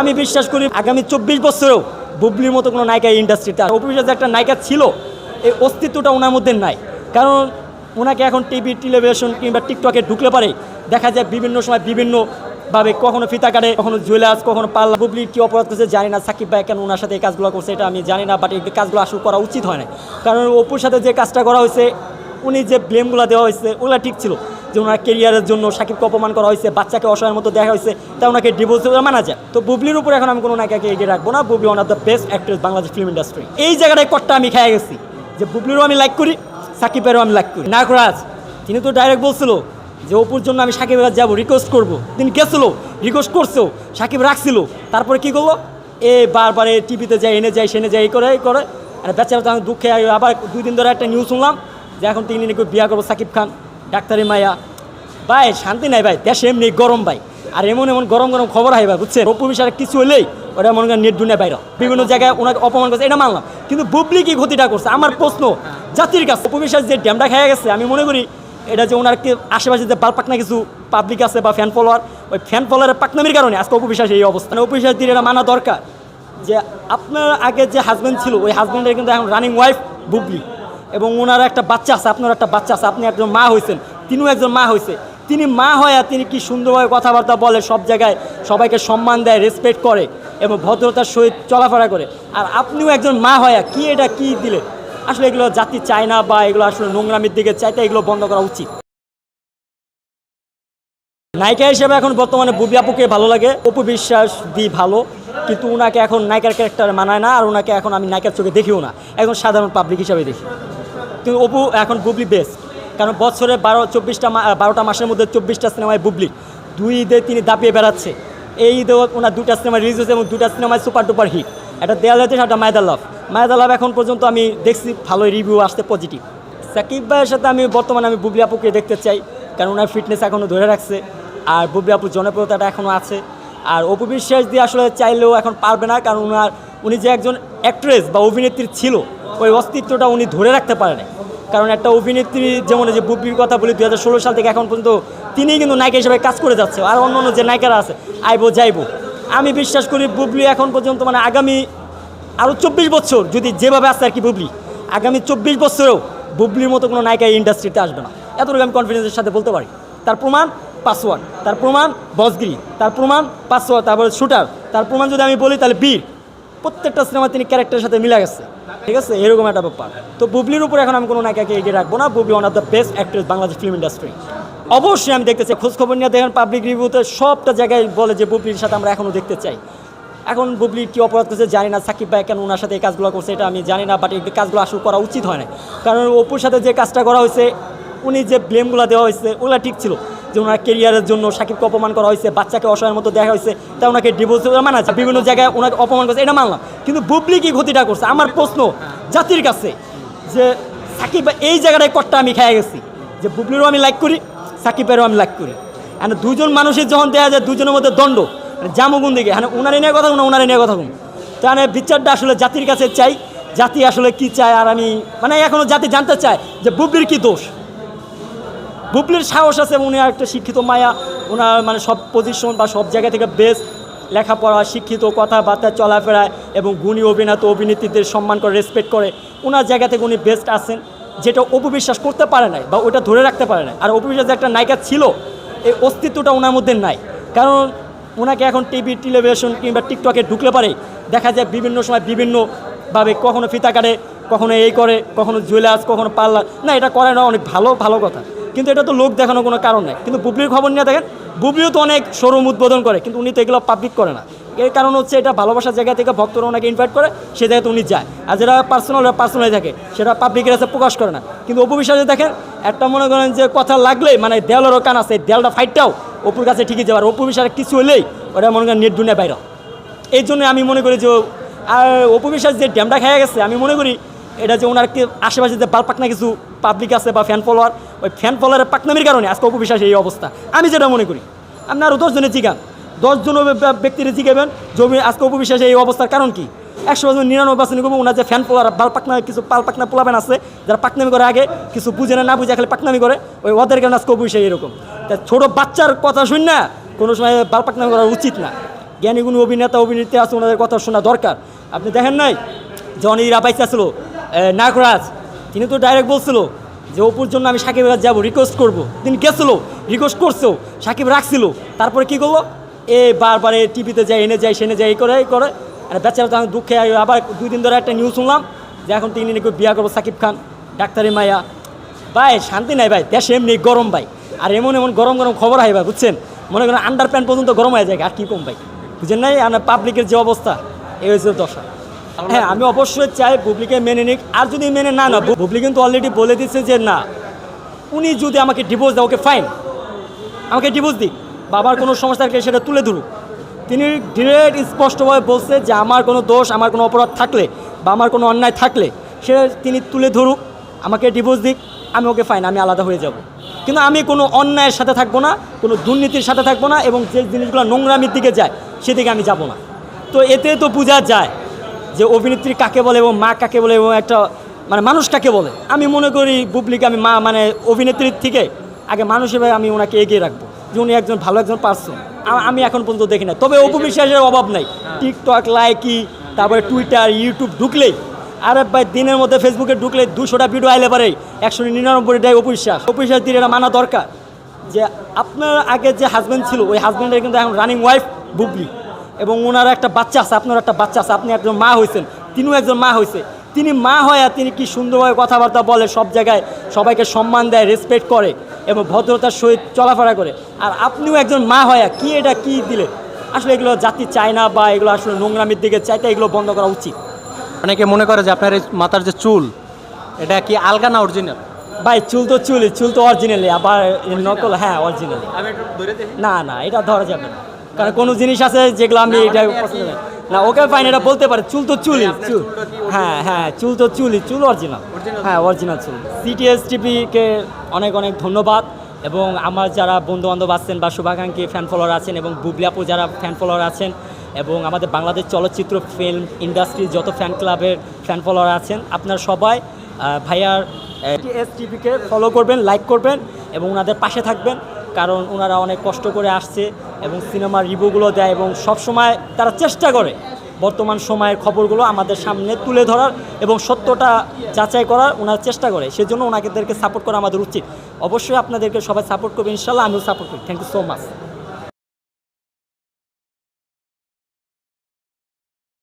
আমি বিশ্বাস করি আগামী চব্বিশ বছরেও বুবলির মতো কোনো নায়িকা ইন্ডাস্ট্রিতে যে একটা নায়িকা ছিল, এই অস্তিত্বটা ওনার মধ্যে নাই। কারণ ওনাকে এখন টিভি টেলিভিশন কিংবা টিকটকে ঢুকলে পারে দেখা যায় বিভিন্ন সময় বিভিন্ন ভাবে কখনো ফিতা কাটে, কখনো জুয়েলার্স, কখনো পাল্লা। বুবলি কি অপরাধ করছে জানি না, সাকিব ভাই কেন ওনার সাথে এই কাজগুলো করছে এটা আমি জানি না বাট এই কাজগুলো আসলে করা উচিত হয় না কারণ অপুর সাথে যে কাজটা করা হয়েছে, উনি যে ব্লেমগুলো দেওয়া হয়েছে, ওগুলো ঠিক ছিল। যে ওনার কেরিয়ারের জন্য সাকিবকে অপমান করা হয়েছে, বাচ্চাকে অসহায়ের মতো দেখা হয়েছে, তা ওনাকে ডিভোর্স মানা যায়। তো বুবলির উপর এখন আমি কোনো নায়িকাকে এগিয়ে রাখব না। Bubly one of the best actress Bangladesh film industry এই জায়গাটায় কটটা আমি খেয়ে গেছি। যে বুবলিরও আমি লাইক করি, সাকিবেরও আমি লাইক করি। নাগরাজ, তিনি তো ডাইরেক্ট বলছিল যে অপুর জন্য আমি সাকিবের কাছে যাব রিকোয়েস্ট করব। তিনি গেছিল রিকোয়েস্ট করছেও সাকিব রাখছিল। তারপরে কি করল? এ বারবার টিভিতে যায়, এনে যায়, সেনে যায়, এই করে এই করে। আর বেচারা দুঃখে আবার দুই দিন ধরে একটা নিউজ শুনলাম যে এখন তিনি নাকি বিয়া করব সাকিব খান। ডাক্তারি মায়া ভাই, শান্তি নাই ভাই, দেশে এমনি গরম ভাই। আর এমন এমন গরম গরম খবর হয় ভাই বুঝছেন? অপু বিষয়ে কিছু হলেই ওটা মনে করেন নেট দুনিয়া বাইরে বিভিন্ন জায়গায় ওনাকে অপমান করছে, এটা মানলাম। কিন্তু বুবলি কি ক্ষতিটা করছে। আমার প্রশ্ন, জাতির কাছে অপু বিশ্বাস যে ড্যামটা খেয়ে গেছে, আমি মনে করি এটা যে ওনার কি আশেপাশে যে বালপাকনা কিছু পাবলিক আছে বা ফ্যান ফলোয়ার ওই ফ্যান ফলোয়ারের পাকনামির কারণে আজকে অপু বিশ্বাস এই অবস্থা। অপু বিশ্বাস দিয়ে এটা মানা দরকার যে আপনার আগে যে হাজব্যান্ড ছিল, ওই হাজব্যান্ডের কিন্তু এখন রানিং ওয়াইফ বুবলি এবং ওনার একটা বাচ্চা আছে আপনার একটা বাচ্চা আছে, আপনি একজন মা হয়েছেন তিনিও একজন মা হয়েছে তিনি মা হয়ে তিনি কি সুন্দরভাবে কথাবার্তা বলে, সব জায়গায় সবাইকে সম্মান দেয় রেসপেক্ট করে এবং ভদ্রতার সহিত চলাফেরা করে। আর আপনিও একজন মা হয়ে কি এটা কি দিলে? আসলে এগুলো জাতি চায় না বা এগুলো আসলে নোংরামির দিকে চাইতে এগুলো বন্ধ করা উচিত। নায়িকা হিসেবে এখন বর্তমানে বুবি আপুকে ভালো লাগে। অপু বিশ্বাস দি ভালো, কিন্তু ওনাকে এখন নায়িকার ক্যারেক্টার মানায় না, আর ওনাকে এখন আমি নায়িকার চোখে দেখিও না। এখন সাধারণ পাবলিক হিসাবে দেখি। কিন্তু অপু এখন বুবলি বেস্ট কারণ বছরে বারো, চব্বিশটা বারোটা মাসের মধ্যে চব্বিশটা সিনেমায় বুবলি। দুই ঈদে তিনি দাপিয়ে বেড়াচ্ছে। এই ঈদে ওনার দুটা সিনেমা রিলিজ হয়েছে এবং দুটা সিনেমায় সুপার ডুপার হিট একটা দেয়াল হয়েছে একটা মায়দা লাভ মায়দা লাভ এখন পর্যন্ত আমি দেখছি, ভালোই রিভিউ আসতে পজিটিভ সাকিব ভাইয়ের সাথে আমি বর্তমানে আমি বুবলি আপুকে দেখতে চাই, কারণ ওনার ফিটনেস এখনও ধরে রাখছে। আর বুবলি আপুর জনপ্রিয়তাটা এখনও আছে। আর অপু বিশ্বাস দিয়ে আসলে চাইলেও এখন পারবে না, কারণ ওনার উনি যে একজন অ্যাক্ট্রেস বা অভিনেত্রী ছিল, ওই অস্তিত্বটা উনি ধরে রাখতে পারে না কারণ একটা অভিনেত্রী যেমন যে বুবলির কথা বলি দু হাজার ষোলো সাল থেকে এখন পর্যন্ত তিনি কিন্তু নায়িকা হিসেবে কাজ করে যাচ্ছে। আর অন্য অন্য যে নায়িকারা আছে, আইবো, যাইবো। আমি বিশ্বাস করি বুবলি এখন পর্যন্ত মানে আগামী আরও চব্বিশ বছর যদি যেভাবে আসছে আর কি বুবলি, আগামী চব্বিশ বছরেও বুবলির মতো কোনো নায়িকা ইন্ডাস্ট্রিতে আসবে না। এতটুকু আমি কনফিডেন্সের সাথে বলতে পারি। তার প্রমাণ পাসওয়ার্ড, তার প্রমাণ বসগিরি, তার প্রমাণ পাসওয়ার্ড, তারপরে শুটার তার প্রমাণ যদি আমি বলি তাহলে বীর। প্রত্যেকটা সিনেমা তিনি ক্যারেক্টারের সাথে মিলে গেছে। ঠিক আছে? এরকম একটা ব্যাপার। তো বুবলির উপর এখন আমি কোনো নায়িকাকে এগিয়ে রাখব না। Bubly one of the best actress Bangladesh film industry অবশ্যই আমি দেখতে চাই। খোঁজখবর নিয়ে দেখেন পাবলিক রিভিউতে সবটা জায়গায় বলে যে বুবলির সাথে আমরা এখনও দেখতে চাই। এখন বুবলি কি অপরাধ করছে জানি না। সাকিব ভাই কেন ওনার সাথে এই কাজগুলো করছে এটা আমি জানি না বাট এই কাজগুলো আসলে করা উচিত হয় না কারণ অপুর সাথে যে কাজটা করা হয়েছে, উনি যে ব্লেমগুলো দেওয়া হয়েছে, ওগুলো ঠিক ছিল। যে ওনার কেরিয়ারের জন্য সাকিবকে অপমান করা হয়েছে, বাচ্চাকে অসহায়ের মতো দেখা হয়েছে তা ওনাকে ডিভোর্স মানা যায় বিভিন্ন জায়গায় ওনাকে অপমান করছে, এটা মানলাম। কিন্তু বুবলি কি ক্ষতিটা করছে। আমার প্রশ্ন জাতির কাছে যে সাকিব এই জায়গাটায় কটটা আমি খেয়ে গেছি। যে বুবলিরও আমি লাইক করি, সাকিবেরও আমি লাইক করি। আর দুজন মানুষের যখন দেখা যায় দুজনের মধ্যে দণ্ড মানে জামগুন দিকে হ্যাঁ উনারে নিয়ে কথা কোন উনারে নিয়ে কথা কোন তাহলে বিচারটা আসলে জাতির কাছে চাই, জাতি আসলে কি চায় আর আমি মানে এখনও জাতি জানতে চায় যে বুবলির কি দোষ। বুবলির সাহস আছে উনি একটা শিক্ষিত মায়া ওনার মানে সব পজিশন বা সব জায়গা থেকে বেস্ট লেখাপড়া, শিক্ষিত, কথাবার্তা, চলাফেরায় এবং গুণী অভিনেতা, অভিনেত্রীদের সম্মান করে রেসপেক্ট করে। ওনার জায়গা থেকে উনি বেস্ট আছেন, যেটা অপবিশ্বাস করতে পারে নাই বা ওটা ধরে রাখতে পারে নাই। আর অপবিশ্বাস একটা নায়িকা ছিল, এই অস্তিত্বটা ওনার মধ্যে নাই। কারণ ওনাকে এখন টিভি টেলিভিশন কিংবা টিকটকে ঢুকলে পারে। দেখা যায় বিভিন্ন সময় বিভিন্নভাবে কখনো ফিতা কাটে, কখনো এই করে, কখনো জুয়েলার্স, কখনো পার্লার। না, এটা করে না, অনেক ভালো ভালো কথা। কিন্তু এটা তো লোক দেখানোর কোনো কারণ নেই। কিন্তু বুবলির খবর নিয়ে দেখেন, বুবলিও তো অনেক শোরুম উদ্বোধন করে, কিন্তু উনি তো এগুলো পাবলিক করে না। এর কারণ হচ্ছে এটা ভালোবাসার জায়গা থেকে ভক্তরা ওনাকে ইনভাইট করে, সে জায়গাতে উনি যায়। আর যেটা পার্সোনাল পার্সোনালি থাকে, সেটা পাবলিকের কাছে প্রকাশ করে না। কিন্তু অপু বিশ্বাসে দেখেন, একটা মনে করেন যে কথা লাগলে মানে দেয়ালেরও কান আছে দেয়ালটা ফাইটটাও অপুর কাছে ঠিকই যাবে আর অপু বিশ্বাসের কিছু হলেই ওটা মনে করেন নেট দুনিয়া বাইরে এই জন্য আমি মনে করি যে, আর অপু বিশ্বাস যে ড্যামটা খেয়ে গেছে, আমি মনে করি এটা যে ওনার আশেপাশে যে বালপাকনা কিছু পাবলিক আছে বা ফ্যান ফলোয়ার ওই ফ্যান ফলোয়ারের পাকনামির কারণে আজকে অপু বিশ্বাস এই অবস্থা। আমি যেটা মনে করি আপনি আরও দশজনে জিগান, দশজন ব্যক্তির জিগাবেন, জমি আজকে অপু বিশ্বাস এই অবস্থার কারণ কি? একশো বছর নিরানব্বই পার্সেন্ট করব ওনার যে ফ্যান ফলোয়ার বাল পাকনা কিছু পাল পাকনা পোলাবেন আছে, যারা পাকনামি করে আগে, কিছু বুঝে না না বুঝে খালি পাকনামি করে, ওই ওদের কারণে আজকে অপু এরকম। তা ছোটো বাচ্চার কথা শুন না, কোনো সময় বাল পাকনামি করা উচিত না। জ্ঞানীগুণ অভিনেতা, অভিনেত্রী আছে, ওনাদের কথা শোনা দরকার। আপনি দেখেন নাই, জন ইরা পাইছিল নাগরাজ, তিনি তো ডাইরেক্ট বলছিল যে অপুর জন্য আমি সাকিব রাজ যাব রিকোয়েস্ট করব। তিনি গেছিল রিকোয়েস্ট করছেও, সাকিব রাখছিল। তারপরে কি করল? এ, বারবার এ টিভিতে যায়, এনে যায়, সেনে যায়, এই করে এই করে। আর বেচারা তো আমি দুঃখে আবার দুই দিন ধরে একটা নিউজ শুনলাম যে এখন তিনি নাকি বিয়া করব সাকিব খান ডাক্তারি মায়া ভাই, শান্তি নাই ভাই, দেশে এমনি গরম ভাই। আর এমন এমন গরম গরম খবর হয় ভাই, বুঝছেন? মনে করেন আন্ডার প্যান্ট পর্যন্ত গরম হয়ে যায়, আর কি কম ভাই? বুঝছেন নাই? আমার পাবলিকের যে অবস্থা, এই হয়েছে দশা। হ্যাঁ আমি অবশ্যই চাই বুবলিকে মেনে নিক। আর যদি মেনে না না বুবলি কিন্তু অলরেডি বলে দিচ্ছে যে না উনি যদি আমাকে ডিভোর্স দেয় ওকে ফাইন আমাকে ডিভোর্স দিক। বাবার কোনো সমস্যা থাকলে সেটা তুলে ধরুক। তিনি ডিরেক্ট স্পষ্টভাবে বলছে যে আমার কোনো দোষ আমার কোনো অপরাধ থাকলে বা আমার কোনো অন্যায় থাকলে সেটা তিনি তুলে ধরুক আমাকে ডিভোর্স দিক আমি ওকে ফাইন আমি আলাদা হয়ে যাব। কিন্তু আমি কোনো অন্যায়ের সাথে থাকব না কোনো দুর্নীতির সাথে থাকব না এবং যে জিনিসগুলো নোংরামির দিকে যায় সেদিকে আমি যাব না। তো এতে তো বোঝা যায় যে অভিনেত্রী কাকে বলে এবং মা কাকে বলে এবং একটা মানে মানুষ কাকে বলে? আমি মনে করি বুবলিকে আমি মা মানে অভিনেত্রীর থেকে আগে মানুষ হিসেবে আমি ওনাকে এগিয়ে রাখব যে উনি একজন ভালো একজন পার্সন আমি এখন পর্যন্ত দেখি না তবে অপবিশ্বাসের অভাব নাই। টিকটক লাইকি তারপরে টুইটার ইউটিউব ঢুকলেই আরে ভাই দিনের মধ্যে ফেসবুকে ঢুকলে দুশোটা ভিডিও আইলে পারে একশো নিরানব্বইটাই অপবিশ্বাস। অপবিশ্বাস দিয়ে এটা মানা দরকার যে আপনার আগে যে হাজব্যান্ড ছিল ওই হাজব্যান্ডের কিন্তু এখন রানিং ওয়াইফ বুবলি এবং ওনার একটা বাচ্চা আছে আপনার একটা বাচ্চা আছে আপনি একজন মা হয়েছেন তিনিও একজন মা হয়েছে। তিনি মা হয় আর তিনি কি সুন্দরভাবে কথাবার্তা বলে সব জায়গায় সবাইকে সম্মান দেয় রেসপেক্ট করে এবং ভদ্রতার সহিত চলাফেরা করে। আর আপনিও একজন মা হয় কি এটা কি দিলে? আসলে এগুলো জাতি চায় না বা এগুলো আসলে নোংরামির দিকে চাইতে এগুলো বন্ধ করা উচিত। অনেকে মনে করে যে আপনার এই মাথার যে চুল এটা কি আলগা না অরিজিনাল? ভাই চুল তো চুলই চুল তো অরিজিনালি আবার নকল হ্যাঁ অরিজিনালি আমি একটু ধরে দেখি। না না এটা ধরা যাবে না। কারণ কোনো জিনিস আছে যেগুলো আমি এটা পছন্দ না। না ওকে ফাইন এটা বলতে পারে চুল তো চুলই চুল। হ্যাঁ হ্যাঁ চুল তো চুলই চুল অরিজিনাল হ্যাঁ অরিজিনাল চুল। সিটিএস টিভিকে অনেক অনেক ধন্যবাদ। এবং আমার যারা বন্ধু বান্ধব আছেন বা শুভাকাঙ্ক্ষী ফ্যান ফলোয়ার আছেন এবং বুবলি আপু যারা ফ্যান ফলোয়ার আছেন এবং আমাদের বাংলাদেশ চলচ্চিত্র ফিল্ম ইন্ডাস্ট্রির যত ফ্যান ক্লাবের ফ্যান ফলোয়ার আছেন আপনারা সবাই ভাইয়ার টিএস টিভিকে ফলো করবেন লাইক করবেন এবং ওনাদের পাশে থাকবেন। কারণ ওনারা অনেক কষ্ট করে আসছে। এবং সিনেমার রিভিউগুলো দেয় এবং সব সময় তারা চেষ্টা করে। বর্তমান সময়ের খবরগুলো আমাদের সামনে তুলে ধরার এবং সত্যটা যাচাই করার ওনার চেষ্টা করে। সেজন্য ওনাদেরকে সাপোর্ট করা আমাদের উচিত। অবশ্যই আপনাদেরকে সবাই সাপোর্ট করবে ইনশাল্লাহ আমিও সাপোর্ট করি। Thank you so much